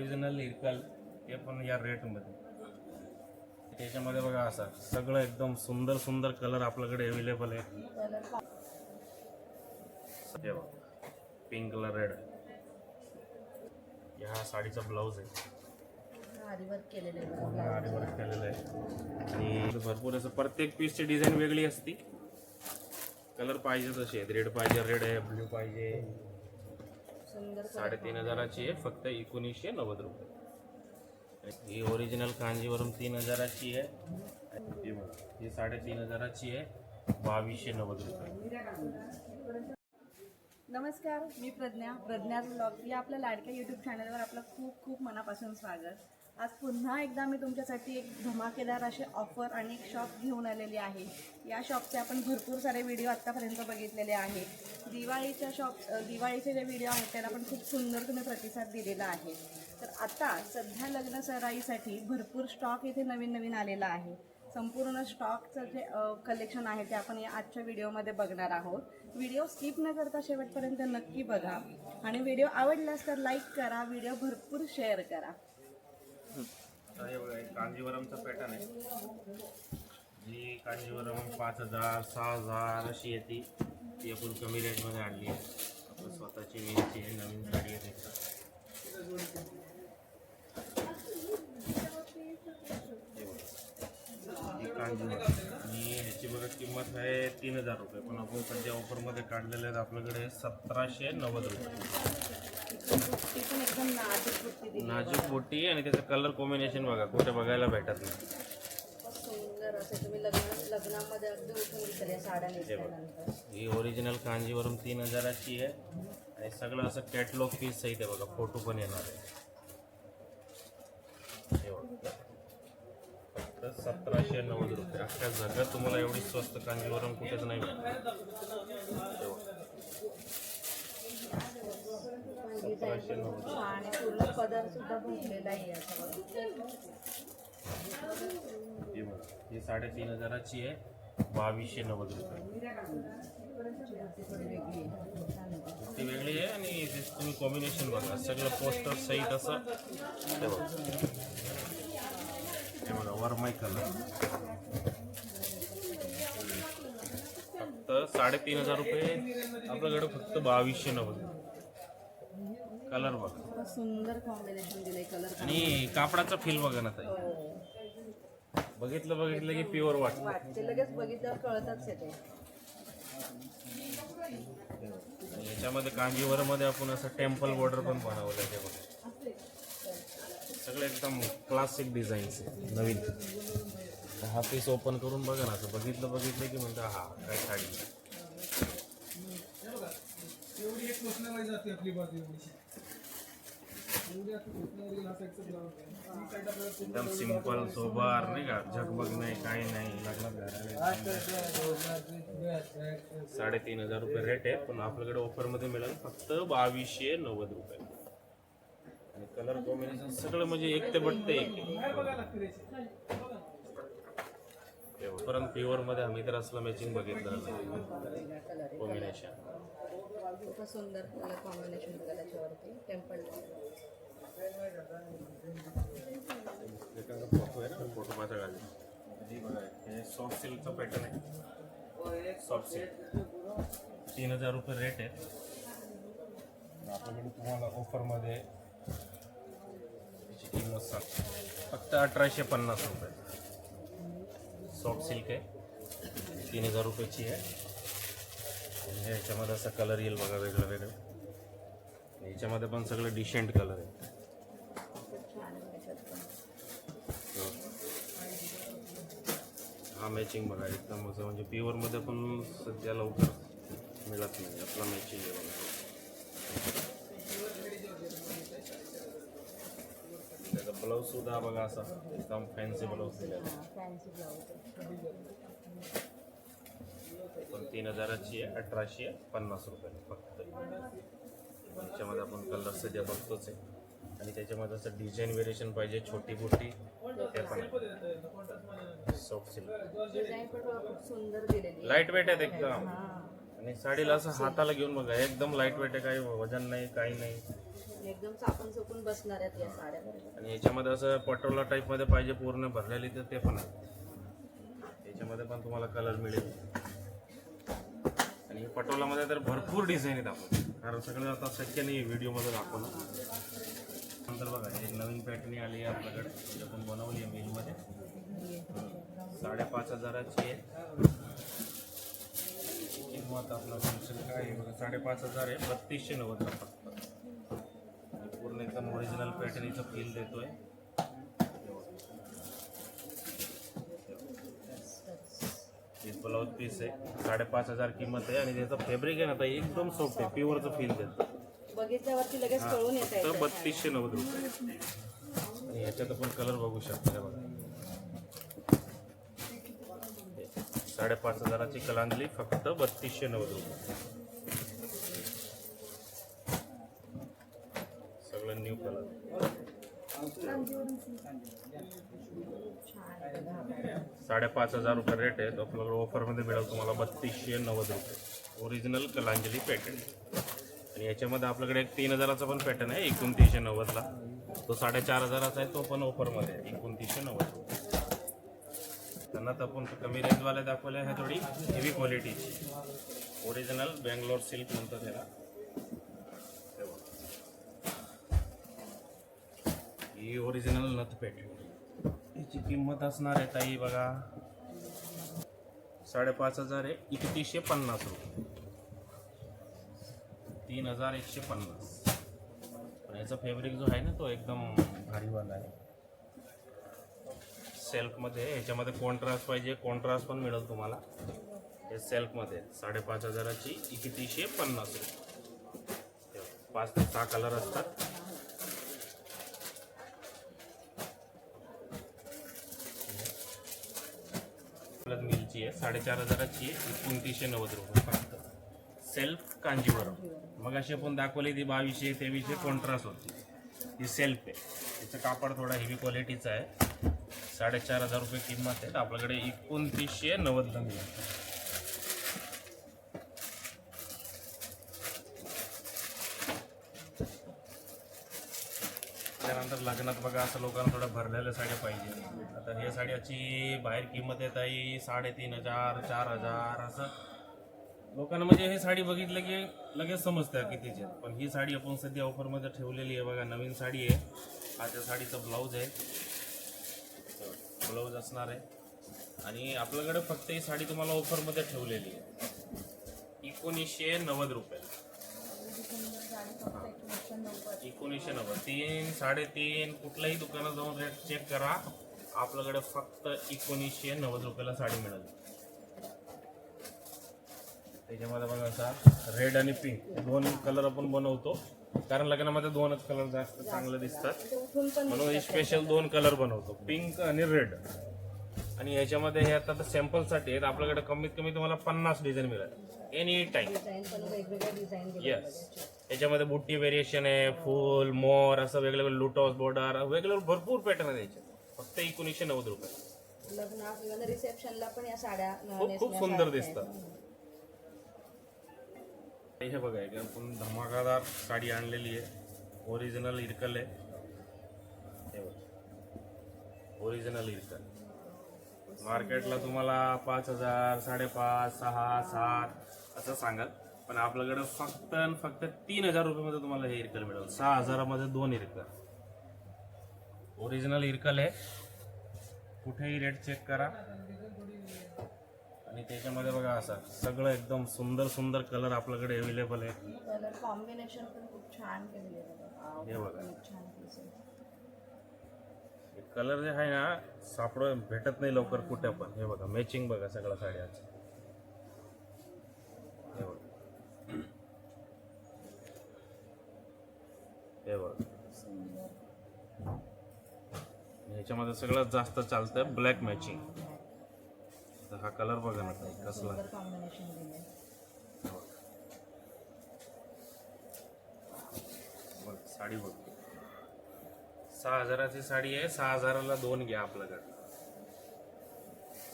Original Irkal ते पण या रेटमध्ये त्याच्यामध्ये बघा असा सगळं एकदम सुंदर सुंदर कलर आपल्याकडे अवेलेबल आहे. हे पिंक कलर रेड ह्या साडीचा ब्लाऊज आहे. आरीवर्क केलेले आरी वर्क केलेलं आहे. आणि भरपूर असं प्रत्येक पीसची डिझाईन वेगळी असती. कलर पाहिजे तसे आहेत. रेड पाहिजे रेड आहे ब्ल्यू पाहिजे. सुंदर साडेतीन हजाराची आहे फक्त एकोणीसशे नव्वद रुपये. ही ओरिजिनल कांजीवरून तीन हजाराची आहे. ही ही साडेतीन हजाराची आहे बावीसशे नव्वद रुपये. नमस्कार मी प्रज्ञा प्रज्ञा ब्लॉग या आपल्या लाडक्या यूट्यूब चॅनलवर आपलं खूप खूप मनापासून स्वागत. आज पुन्हा एकदा मी तुमच्यासाठी एक धमाकेदार असे ऑफर आणि एक शॉप घेऊन आलेली आहे. या शॉपचे आपण भरपूर सारे व्हिडिओ आत्तापर्यंत बघितलेले आहेत दिवाळीच्या शॉप दिवाळीचे जे व्हिडिओ आहेत त्याला पण खूप सुंदर तुम्ही प्रतिसाद दिलेला आहे. तर आता सध्या लग्न सराईसाठी भरपूर स्टॉक इथे नवीन नवीन आलेला आहे. संपूर्ण स्टॉकचं जे कलेक्शन आहे ते आपण या आजच्या व्हिडिओमध्ये बघणार आहोत. व्हिडिओ स्किप न करता शेवटपर्यंत नक्की बघा. आणि व्हिडिओ आवडल्यास तर लाईक करा व्हिडिओ भरपूर शेअर करा. आता हे बघा, कांजीवरमचा पॅटर्न आहे. जी कांजीवरम पाच हजार सहा हजार अशी येते. ती आपण कमी रेंजमध्ये आणली आहे. आपण स्वतःची वेळची आहे नवीन साडी आहे त्याची. कांजीवरम. आणि ह्याची बघा किंमत आहे तीन हजार रुपये. पण आपण सध्या ऑफरमध्ये काढलेले आहेत आपल्याकडे सतराशे नव्वद रुपये. ती पण एकदम नाजूक बुट्टी दिली. नाजूक बोटी आणि त्याचं कलर कॉम्बिनेशन बघा कुठे बघायला भेटत नाही. खूप सुंदर असे तुम्ही लग्न लग्नामध्ये अगदी उठून दिसेल या साड्या नेसल्यानंतर. ही ओरिजिनल कांजीवरून तीन हजाराची आहे आणि सगळं असं कॅटलॉग पीस सहित आहे बघा फोटो पण येणार आहे. हे बघा. फक्त सतराशे नव्वद रुपये. अख्ख्या जगात तुम्हाला एवढी स्वस्त कांजीवरून कुठेच नाही मिळणार. हे बघा. सतराशे नव्वद आणि पूर्ण पदर सुद्धा भरलेला आहे ही बघा साडेतीन हजाराची आहे. बावीसशे नव्वद रुपये. ती वेगळी आहे आणि ते तुम्ही कॉम्बिनेशन बघा सगळं पोस्टर सहित असं. ते बघा. हे बघा वरमाई कलर फक्त साडेतीन हजार रुपये. आपल्याकडे फक्त बावीसशे नव्वद. कलर बघा. सुंदर कॉम्बिनेशन दिले कलर आणि कापडाचा फील बघा ना ताई. बघितलं बघितलं की प्युअर वाटतं. वाटते लगेच बघितल्यावर कळतच येते. आणि याच्यामध्ये कांजीवरमध्ये आपण असं टेम्पल बॉर्डर पण बनवलं आहे बघा. सगळं एकदम क्लासिक डिझाईन्स आहे नवीन. हा पीस ओपन करून बघा ना असं बघितलं बघितलं की म्हणता हा काय साडी. एवढी एक जाते आपली बाजू एवढी एकदम सिंपल सोबार नाही का? झगमग नाही काही नाही लग्नात साडेतीन हजार रुपये रेट आहे पण आपल्याकडे ऑफरमध्ये मिळेल फक्त बावीसशे नव्वद रुपये. आणि कलर कॉम्बिनेशन सगळं म्हणजे एक. ते बटते एक आहे. परत प्युअरमध्ये आम्ही तर असलं मॅचिंग बघितलं कॉम्बिनेशन खूप सुंदर कलर कॉम्बिनेशन होतं त्याच्यावरती टेम्पल फोटो आहे फोटो माझा हे सॉफ्ट सिल्कचं पॅटर्न आहे सॉफ्ट सिल्क तीन हजार रुपये रेट आहे आपल्याकडे तुम्हाला ऑफरमध्ये त्याची किंमत सांग फक्त अठराशे पन्नास रुपये. सॉफ्ट सिल्क आहे. तीन हजार रुपयाची आहे. आणि ह्याच्यामध्ये असा कलर येईल बघा वेगळं वेगळं. याच्यामध्ये पण सगळं डिसेंट कलर आहे हा मॅचिंग बघा एकदम असं म्हणजे प्युअरमध्ये पण सध्या लवकर मिळत नाही. आपला मॅचिंग आहे बघा. त्याचा ब्लाऊज सुद्धा बघा असा एकदम फॅन्सी ब्लाऊज दिला पण तीन हजाराची आहे अठराशे पन्नास रुपये फक्त. त्याच्यामध्ये आपण कलर सध्या बघतोच आहे. आणि त्याच्यामध्ये असं डिझाईन व्हेरिएशन पाहिजे छोटी मोठी ते पण सॉफ्ट सिल्क लाइट वेट आहेत एकदम. आणि साडीला असं हाताला घेऊन बघा एकदम लाइट वेट आहे काही वजन नाही काही नाही. एकदम चापून चुकून बसणार आहेत या साड्या. आणि याच्यामध्ये असं पटोला टाईपमध्ये पाहिजे पूर्ण भरलेली तर ते पण आहे. याच्यामध्ये पण तुम्हाला कलर मिळेल. आणि पटोलामध्ये तर भरपूर डिझाईन आहेत आपण कारण सगळं आता शक्य नाही व्हिडिओमध्ये दाखवणं. नंतर बघा एक नवीन पॅटर्न आली आहे आपल्याकडे. जी आपण बनवली आहे मिलमध्ये साडेपाच हजाराची आहे. किंमत आपलं फंक्शन काय आहे? बघा साडेपाच हजार आहे. बत्तीसशे नव्वद फक्त पूर्ण एकदम ओरिजिनल पॅटर्नीचं फील देतोय. हे ब्लाऊज पीस आहे. साडेपाच हजार किंमत आहे आणि त्याचं फॅब्रिक आहे ना आता एकदम सॉफ्ट आहे. प्युअरचं फील देतं. बघितल्यावरती लगेच कळून येत तर आहे बत्तीसशे नव्वद रुपये. आणि याच्यात आपण कलर बघू शकता बघा. साडेपाच हजाराची कलांजली फक्त बत्तीसशे नव्वद रुपये. सगळं न्यू कलर साडेपाच हजार रुपये रेट आहे. तो आपल्याला ऑफरमध्ये मिळेल तुम्हाला बत्तीसशे नव्वद रुपये. ओरिजिनल कलांजली पॅटर्न आणि याच्यामध्ये आपल्याकडे एक तीन हजाराचा पण पॅटर्न आहे एकोणतीसशे नव्वदला. तो साडेचार हजाराचा आहे तो पण ऑफरमध्ये आहे एकोणतीसशे नव्वद. रुपये त्यांना तर आपण कमी रेंजवाले दाखवले आहे थोडी हेवी क्वालिटीची ओरिजिनल बँगलोर सिल्क म्हणतात त्याला. ही ओरिजिनल नथ पॅटर्न याची किंमत असणार आहे ताई बघा. साडेपाच हजार आहे. एकतीसशे पन्नास रुपये. तीन हजार एकशे पन्नास. पण याचा फॅब्रिक जो आहे ना तो एकदम भारीवाला आहे. सेल्फमध्ये ह्याच्यामध्ये याच्यामध्ये कॉन्ट्रास्ट पाहिजे. कॉन्ट्रास्ट पण मिळेल तुम्हाला. हे सेल्फमध्ये साडेपाच हजाराची एकतीसशे पन्नास रुपये. पाच ते सहा कलर असतात. आपल्यात आहे साडेचार हजाराची आहे एकोणतीसशे नव्वद रुपये फक्त. सेल्फ कांजीवरम. मग अशी आपण दाखवली ती बावीसशे तेवीसशे कॉन्ट्रास्ट होती ही सेल्फ आहे. तिचं कापड थोडा हेवी क्वालिटीचं आहे. साडेचार हजार रुपये किंमत आहे. आपल्याकडे एकोणतीसशे नव्वदला मिळेल लग्नात बघा असं लोकांना थोडं भरलेल्या साड्या पाहिजे. आता ह्या साड्याची बाहेर किंमत येत आहे साडेतीन हजार चार हजार असं. लोकांना म्हणजे हे साडी बघितलं की लगेच समजतं कितीची आहे. पण ही साडी आपण सध्या ऑफरमध्ये ठेवलेली आहे बघा नवीन साडी आहे. हा त्या साडीचं ब्लाऊज आहे. ब्लाऊज असणार आहे. आणि आपल्याकडे फक्त ही साडी तुम्हाला ऑफरमध्ये ठेवलेली आहे. एकोणीसशे नव्वद रुपये. एकोणीसशे नव्वद. तीन साडेतीन कुठल्याही दुकानात जाऊन रेट चेक करा. आपल्याकडे फक्त एकोणीसशे नव्वद रुपयाला साडी मिळेल. त्याच्यामध्ये बघा असा रेड आणि पिंक दोन कलर आपण बनवतो. कारण लग्नामध्ये दोनच कलर जास्त चांगले दिसतात. म्हणून स्पेशल दोन कलर बनवतो. पिंक आणि रेड आणि याच्यामध्ये हे आता सॅम्पलसाठी आहेत. आपल्याकडे कमीत कमी तुम्हाला पन्नास डिझाईन मिळेल. एनी टाईम येस याच्यामध्ये बुट्टी व्हेरिएशन आहे फुल मोर असं वेगवेगळे लुटॉस बॉर्डर वेगवेगळे भरपूर पॅटर्न आहे याच्यात. फक्त एकोणीसशे नव्वद रुपये. लग्न किंवा रिसेप्शनला पण या साड्या खूप खूप सुंदर दिसतात. हे बघा एक आपण धमाकादार साडी आणलेली आहे. ओरिजिनल इरकल आहे. हे बघा. ओरिजिनल इरकल. मार्केटला तुम्हाला पाच हजार साडेपाच सहा सात असं सांगाल. पण आपल्याकडे फक्त आणि फक्त तीन हजार रुपयामध्ये तुम्हाला हे इरकल मिळेल. सहा हजारामध्ये दोन इरकल. ओरिजिनल इरकल आहे. कुठेही रेट चेक करा. आणि त्याच्यामध्ये बघा असा सगळं एकदम सुंदर सुंदर कलर आपल्याकडे अवेलेबल आहे. कलर कॉम्बिनेशन पण खूप छान. हे बघा खूप छान piece आहे. कलर जे आहे ना सापड भेटत नाही लवकर कुठे पण. हे बघा मॅचिंग बघा सगळ्या साड्याचं. हे बघा. हे बघा. ह्याच्यामध्ये सगळ्यात जास्त चालतं ब्लॅक मॅचिंग तर हा कलर बघा ना ताई, कसला. साडी बघ. सहा हजाराची साडी आहे. सहा हजाराला दोन घ्या आपल्याकडे.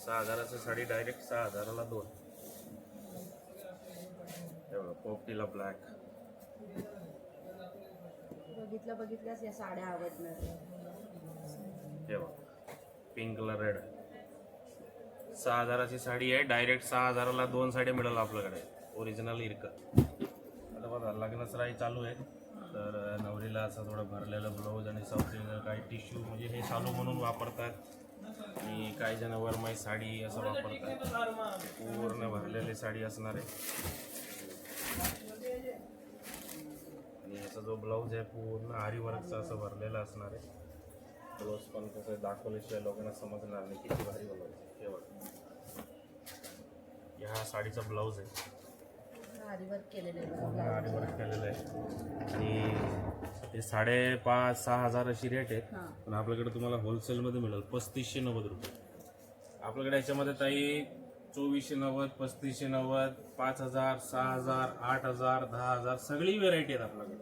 सहा हजाराची साडी डायरेक्ट सहा हजाराला दोन. बघा पोपटीला ब्लॅक बघितलं बघितल्यास या साड्या आवडणार. हे बघ पिंक कलर रेड सहा हजाराची साडी आहे. डायरेक्ट सहा हजाराला दोन साड्या मिळेल आपल्याकडे. ओरिजिनल इरक. आता बघा लग्नसराई चालू आहे. तर नवरीला असं थोडं भरलेलं ब्लाऊज आणि साऊथ इंडियन काही टिश्यू म्हणजे हे सालू म्हणून वापरतात. आणि काही जण वरमाई साडी असं वापरतात. पूर्ण भरलेली साडी असणार आहे. आणि याचा जो ब्लाऊज आहे पूर्ण आरी वर्कचा असं भरलेला असणार आहे. ब्लाऊज पण कसं दाखवल्याशिवाय लोकांना समजणार नाही किती भारी ब्लाऊज आहे. या ह्या साडीचा ब्लाऊज आहे. केलेले वर्क केलेलं आहे. आणि हे साडेपाच सहा हजार अशी रेट आहे. हां. पण आपल्याकडे तुम्हाला होलसेलमध्ये मिळेल पस्तीसशे नव्वद रुपये. आपल्याकडे याच्यामध्ये ताई चोवीसशे नव्वद पस्तीसशे नव्वद पाच हजार सहा हजार आठ हजार दहा हजार सगळी व्हेरायटी आहेत आपल्याकडे.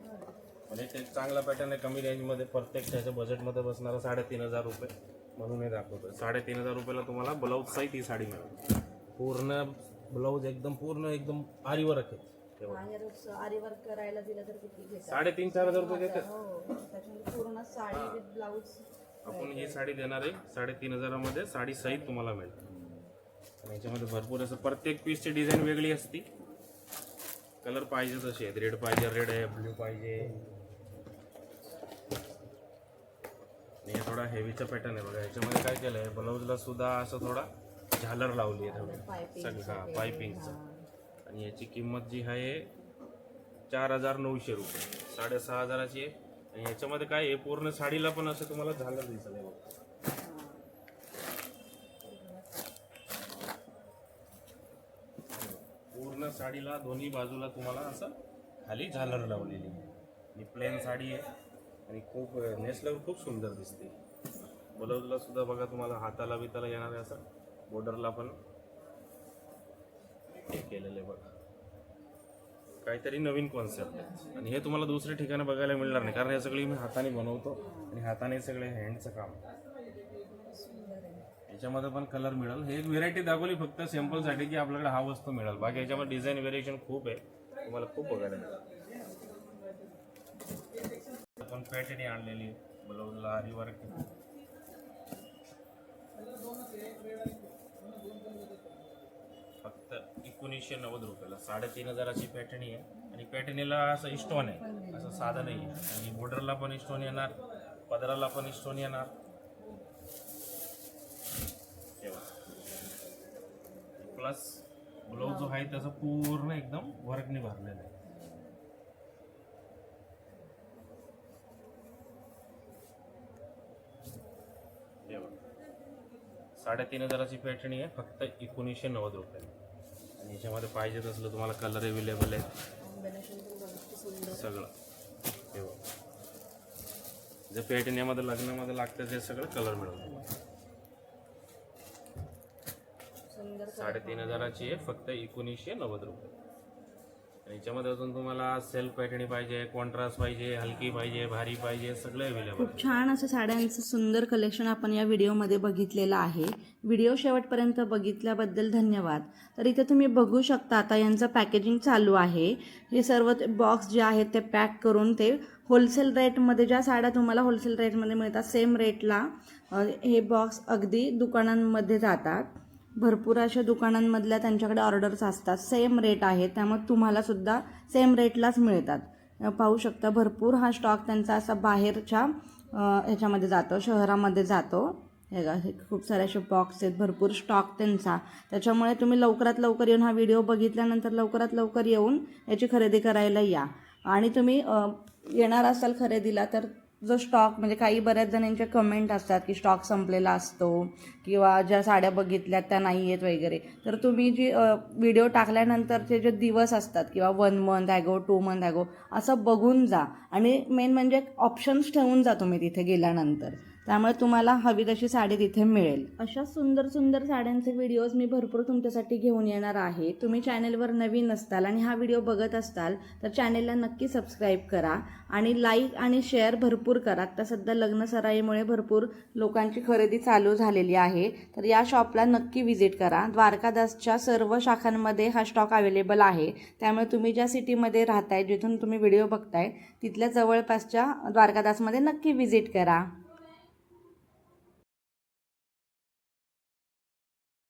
म्हणजे ते चांगला पॅटर्न आहे कमी रेंजमध्ये प्रत्येक त्याच्या बजेटमध्ये बसणारा साडेतीन हजार रुपये म्हणून हे दाखवतो साडेतीन हजार रुपयाला तुम्हाला ब्लाऊज सहित ही साडी मिळेल. पूर्ण ब्लाऊज एकदम पूर्ण एकदम आरीवर आहे. हे बघा. बाहेर आरीवर करायला दिलं तर किती घेतात? साडेतीन चार हजार रुपये देतात हो त्याच्यामध्ये पूर्ण साडी विथ ब्लाऊज. आपण ही साडी देणार आहे. साडेतीन हजारामध्ये साडी सहित तुम्हाला मिळेल. आणि याच्यामध्ये भरपूर असं प्रत्येक पीसची डिझाईन वेगळी असते. कलर पाहिजे तसे आहेत. रेड पाहिजे रेड आहे ब्ल्यू पाहिजे. आणि हे थोडा हेवीचा पॅटर्न आहे बघा. याच्यामध्ये काय केलं आहे ब्लाऊजला सुद्धा असं थोडा झालर लावली आहे सगळं. हां पायपिंगचं. आणि याची किंमत जी आहे चार हजार नऊशे रुपये. साडेसहा हजाराची आहे. आणि याच्यामध्ये काय आहे पूर्ण साडीला पण असं तुम्हाला झालर दिसेल हे बघा. पूर्ण साडीला दोन्ही बाजूला तुम्हाला असं खाली झालर लावलेली आहे. ही प्लेन साडी आहे. आणि खूप नेसल्यावर खूप सुंदर दिसते. ब्लाऊजला सुद्धा बघा तुम्हाला हाताला बिताला येणार आहे असं बॉर्डरला पण. हे केलेलं आहे बघा. काहीतरी नवीन कॉन्सेप्ट आणि हे तुम्हाला दुसऱ्या ठिकाणी बघायला मिळणार नाही कारण हे सगळी मी हाताने बनवतो आणि हाताने सगळे हँडचं काम. याच्यामध्ये पण कलर मिळेल. हे एक व्हेरायटी दाखवली फक्त सॅम्पलसाठी की आपल्याकडे हा वस्तू मिळेल. बाकी याच्यामध्ये डिझाईन व्हेरिएशन खूप आहे. तुम्हाला खूप बघायला मिळेल. आपण पॅटर्नी आणलेली ब्लाऊजला आरी वर्क फक्त एकोणीसशे नव्वद रुपयाला. साडेतीन हजाराची पॅटर्नी आहे आणि पॅटर्नीला असं स्टोन आहे. असं साधं नाही आहे. आणि बॉर्डरला पण इस्टोन येणार पदराला पण इस्टोन येणार. प्लस ब्लाऊज जो आहे त्याचा पूर्ण एकदम वर्कने भरलेला आहे हे बघा. साडेतीन हजाराची पॅटर्नी आहे फक्त एकोणीसशे नव्वद रुपये. आणि याच्यामध्ये पाहिजेच असलं तुम्हाला कलर अवेलेबल आहे. सगळं. हे बघा. जे पॅटर्न यामध्ये लग्नामध्ये लागतं ते सगळं कलर सुंदर साडेतीन हजाराची आहे फक्त एकोणीसशे नव्वद रुपये. आणि याच्यामध्ये अजून तुम्हाला सेल्फ पॅटर्नी पाहिजे कॉन्ट्रास्ट पाहिजे हलकी पाहिजे भारी पाहिजे सगळे अवेलेबल खूप छान असं साड्यांचं सुंदर कलेक्शन आपण या व्हिडिओमध्ये बघितलेलं आहे. व्हिडिओ शेवटपर्यंत बघितल्याबद्दल धन्यवाद. तर इथे तुम्ही बघू शकता आता यांचं पॅकेजिंग चालू आहे. हे सर्व बॉक्स जे आहेत ते पॅक करून ते होलसेल रेटमध्ये ज्या साड्या तुम्हाला होलसेल रेटमध्ये मिळतात सेम रेटला हे बॉक्स अगदी दुकानांमध्ये जातात. भरपूर अशा दुकानांमधल्या त्यांच्याकडे ऑर्डर्स असतात. सेम रेट आहे. त्यामुळे तुम्हाला सुद्धा सेम रेटलाच मिळतात. पाहू शकता भरपूर हा स्टॉक त्यांचा असा बाहेरच्या ह्याच्यामध्ये जातो शहरामध्ये जातो. हे बघा, हे खूप सारे असे बॉक्स आहेत. भरपूर स्टॉक त्यांचा. त्याच्यामुळे तुम्ही लवकरात लवकर येऊन हा व्हिडिओ बघितल्यानंतर लवकरात लवकर येऊन याची खरेदी करायला या. आणि तुम्ही येणार असाल खरेदीला तर जो स्टॉक म्हणजे काही बऱ्याच जणांच्या कमेंट असतात की स्टॉक संपलेला असतो किंवा ज्या साड्या बघितल्यात त्या नाही आहेत वगैरे. तर तुम्ही जी व्हिडिओ टाकल्यानंतरचे जे दिवस असतात किंवा one month ago two month ago असं बघून जा. आणि मेन म्हणजे ऑप्शन्स ठेवून जा तुम्ही तिथे गेल्यानंतर. त्यामुळे तुम्हाला हवी तशी साडी तिथे मिळेल. अशा सुंदर सुंदर साड्यांचे व्हिडिओज मी भरपूर तुमच्यासाठी घेऊन येणार आहे. तुम्ही चॅनेलवर नवीन असताल आणि हा व्हिडिओ बघत असताल तर चॅनेलला नक्की सबस्क्राईब करा आणि लाईक आणि शेअर भरपूर करा. आता सध्या लग्न सराईमुळे भरपूर लोकांची खरेदी चालू झालेली आहे. तर या शॉपला नक्की व्हिजिट करा. द्वारकादासच्या सर्व शाखांमध्ये हा स्टॉक अवेलेबल आहे. त्यामुळे तुम्ही ज्या सिटीमध्ये राहताय जिथून तुम्ही व्हिडिओ बघताय तिथल्या जवळपासच्या द्वारकादासमध्ये नक्की व्हिजिट करा.